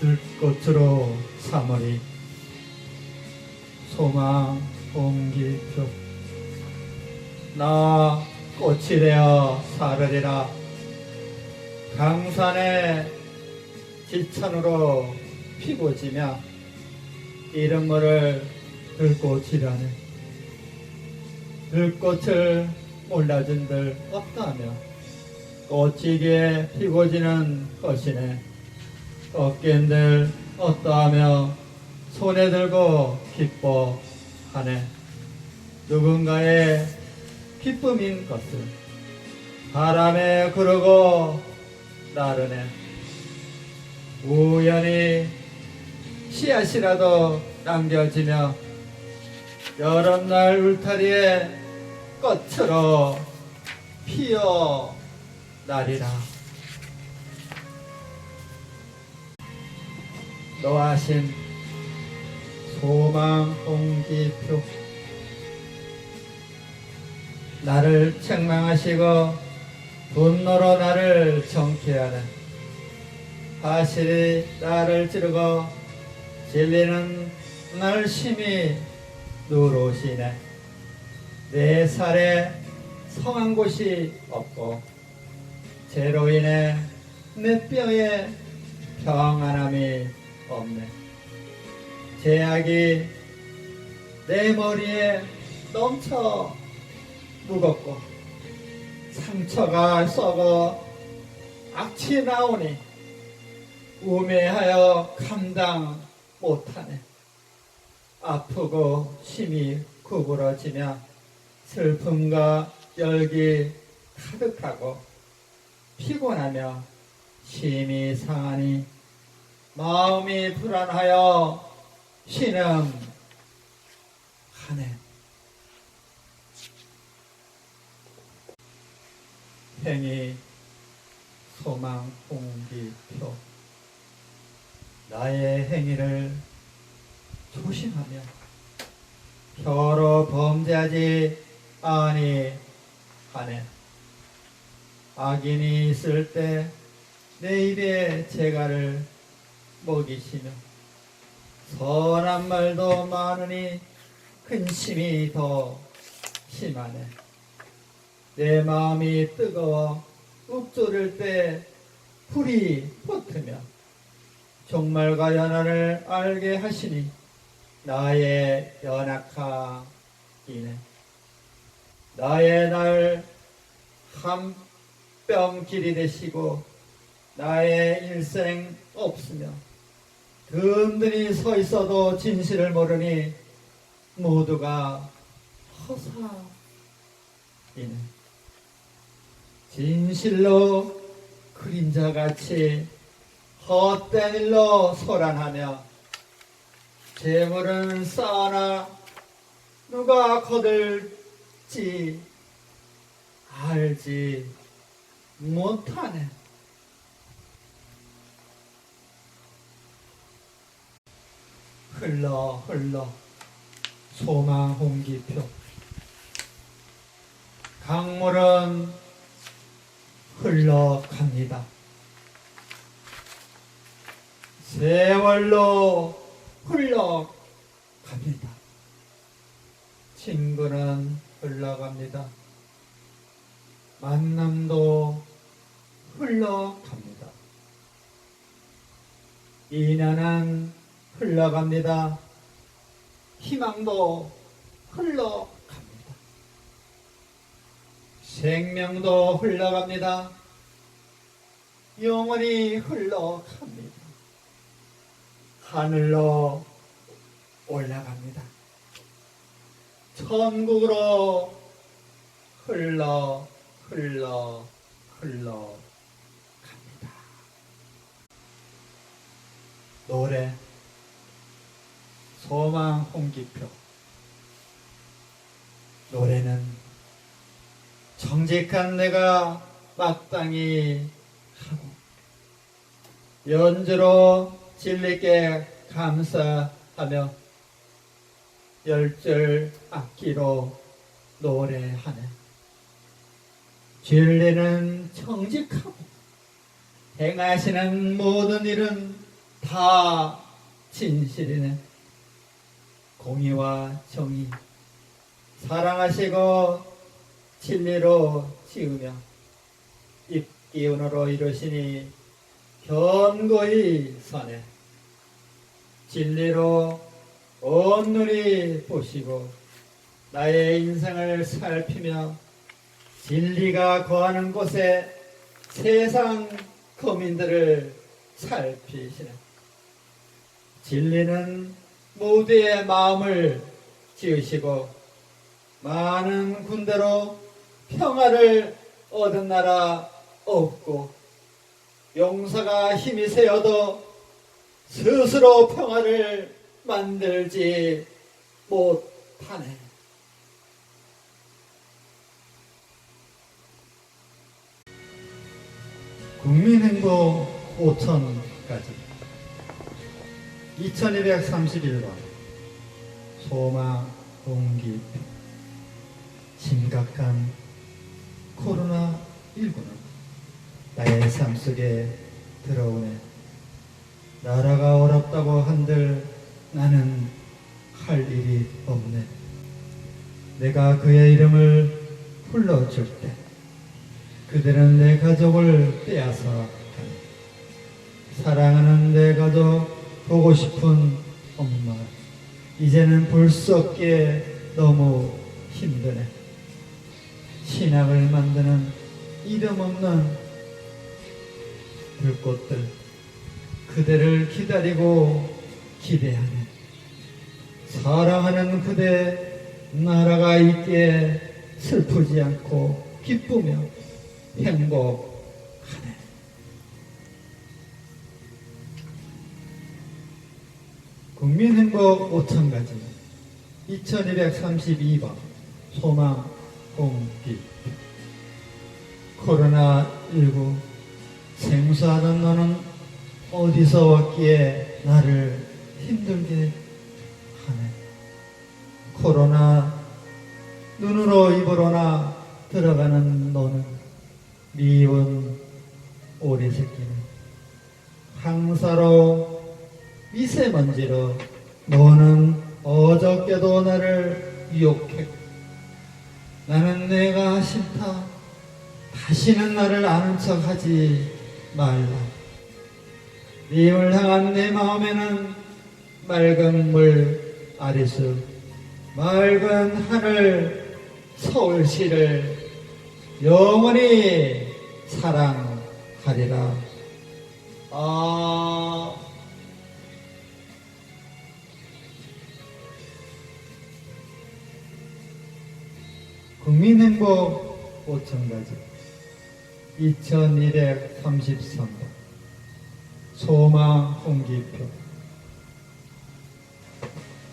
들꽃으로 삼으리. 소망 공기표 나 꽃이 되어 사르리라. 강산의 지천으로 피고 지며 이름을 들꽃이라네. 들꽃을 몰라준들 없다며 꽃이기에 피고 지는 것이네 어깨인들 어떠하며 손에 들고 기뻐하네. 누군가의 기쁨인 것을 바람에 구르고 나르네. 우연히 씨앗이라도 남겨지며 여름날 울타리에 꽃으로 피어 나리라 노하신 소망 홍기표 나를 책망하시고 분노로 나를 정케하는 사실이 나를 찌르고 진리는 날 심히 누르시네. 내 살에 성한 곳이 없고 죄로 인해 내 뼈에 평안함이 없네. 제약이 내 머리에 넘쳐 무겁고 상처가 썩어 악취 나오니 우매하여 감당 못하네. 아프고 심히 구부러지며 슬픔과 열기 가득하고 피곤하며 심히 상하니 마음이 불안하여 신음하네. 행위 소망 공기표. 나의 행위를 조심하며 혀로 범죄하지 아니하네. 악인이 있을 때 내 입에 재갈을 먹이시며 선한 말도 많으니 근심이 더 심하네. 내 마음이 뜨거워 욱조를 때 불이 붙으며 종말과 연한을 알게 하시니 나의 연약함 이네. 나의 날 한 뼘 길이 되시고 나의 일생 없으며 든든히 서 있어도 진실을 모르니 모두가 허사이네 진실로 그림자같이 헛된 일로 소란하며 재물은 쌓아나 누가 거들지 알지 못하네. 흘러 흘러 소망 홍기표 강물은 흘러갑니다. 세월로 흘러갑니다. 친구는 흘러갑니다. 만남도 흘러갑니다. 인연은 흘러갑니다. 희망도 흘러갑니다. 생명도 흘러갑니다. 영원히 흘러갑니다. 하늘로 올라갑니다. 천국으로 흘러 흘러 흘러 갑니다. 노래 소망 홍기표 노래는 정직한 내가 마땅히 하고 연주로 진리께 감사하며 열절 악기로 노래하네. 진리는 정직하고 행하시는 모든 일은 다다 진실이네. 공의와 정의, 사랑하시고 진리로 지으며 입기운으로 이루시니 견고히 사네. 진리로 온 눈이 보시고 나의 인생을 살피며 진리가 거하는 곳에 세상 거민들을 살피시네. 진리는 모두의 마음을 지으시고 많은 군대로 평화를 얻은 나라 없고 용사가 힘이 세어도 스스로 평화를 만들지 못하네. 국민행복 5천까지 2231번 소마 동기 심각한 코로나19는 나의 삶 속에 들어오네 나라가 어렵다고 한들 나는 할 일이 없네 내가 그의 이름을 불러줄 때 그들은 내 가족을 빼앗아. 사랑하는 내 가족 보고 싶은 엄마. 이제는 볼 수 없기에 너무 힘드네. 신앙을 만드는 이름 없는 불꽃들. 그대를 기다리고 기대하네. 사랑하는 그대 나라가 있기에 슬프지 않고 기쁘며 행복 국민행복 5천가지. 2232번 소망 공기. 코로나19 생수하는 너는 어디서 왔기에 나를 힘들게 하네. 코로나 눈으로 입으로나 들어가는 너는 미운 오리 새끼는 항사로 미세먼지로 너는 어저께도 나를 유혹했고 나는 내가 싫다. 다시는 나를 아는 척하지 말라. 님을 향한 내 마음에는 맑은 물 아리수 맑은 하늘 서울시를 영원히 사랑하리라. 아, 국민행복 5천가지. 2233번. 소망 홍기표.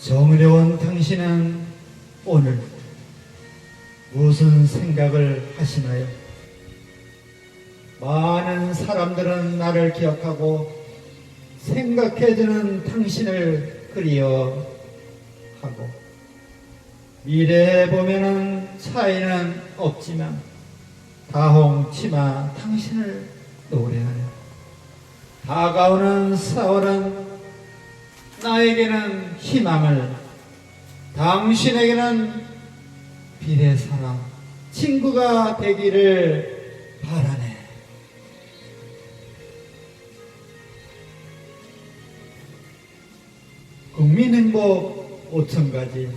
정려운 당신은 오늘 무슨 생각을 하시나요? 많은 사람들은 나를 기억하고 생각해주는 당신을 그리워하고 미래에 보면은 차이는 없지만 다홍치마 당신을 노래하네 다가오는 4월은 나에게는 희망을 당신에게는 비례 사람 친구가 되기를 바라네. 국민행복 5천 가지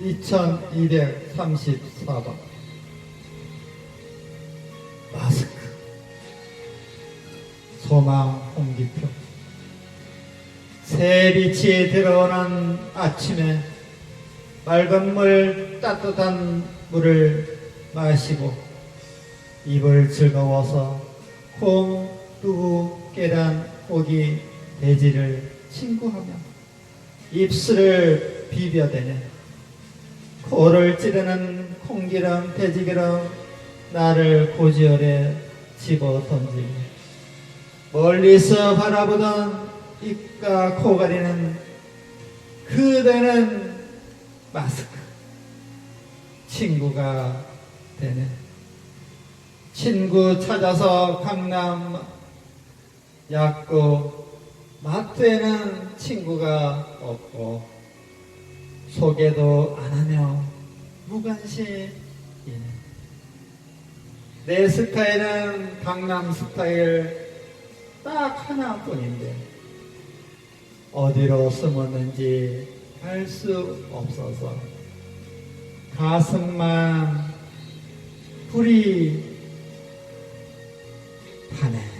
2234번. 마스크. 소망 홍기표. 새 빛이 들어오는 아침에 맑은 물 따뜻한 물을 마시고 입을 즐거워서 콩, 두부, 계란, 고기, 돼지를 친구하며 입술을 비벼대네 코를 찌르는 콩기름, 돼지기름 나를 고지혈에 집어 던지며 멀리서 바라보던 입과 코 가리는 그대는 마스크 친구가 되네. 친구 찾아서 강남 약국 마트에는 친구가 없고 소개도 안 하며 무관심이네. 내 스타일은 강남 스타일 딱 하나뿐인데 어디로 숨었는지 알 수 없어서 가슴만 불이 타네.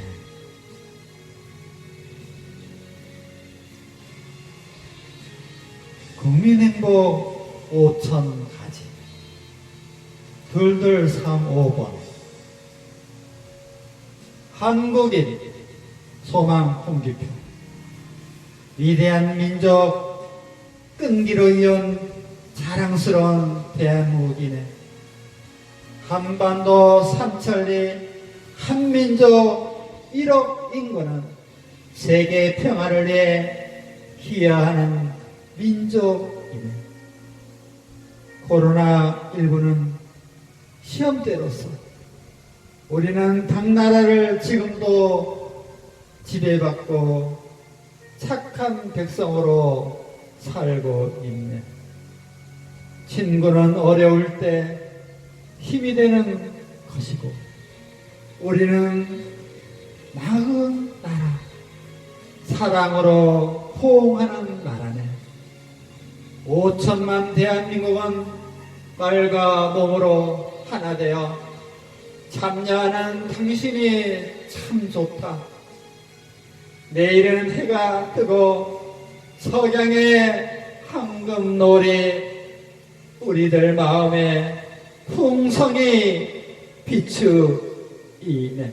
국민행복 5천 가지. 둘둘 3, 5번. 한국인 소망 홍기표. 위대한 민족 끈기로 이은 자랑스러운 대한민국이네. 한반도 삼천리 한민족 1억 인구는 세계 평화를 위해 기여하는 민족이네. 코로나19는 시험대로서 우리는 당나라를 지금도 지배받고 착한 백성으로 살고 있네. 친구는 어려울 때 힘이 되는 것이고 우리는 나은 나라 사랑으로 호응하는 나라네. 5천만 대한민국은 말과 몸으로 하나 되어 참여하는 당신이 참 좋다. 내일은 해가 뜨고 석양의 황금놀이 우리들 마음에 풍성히 비추이네.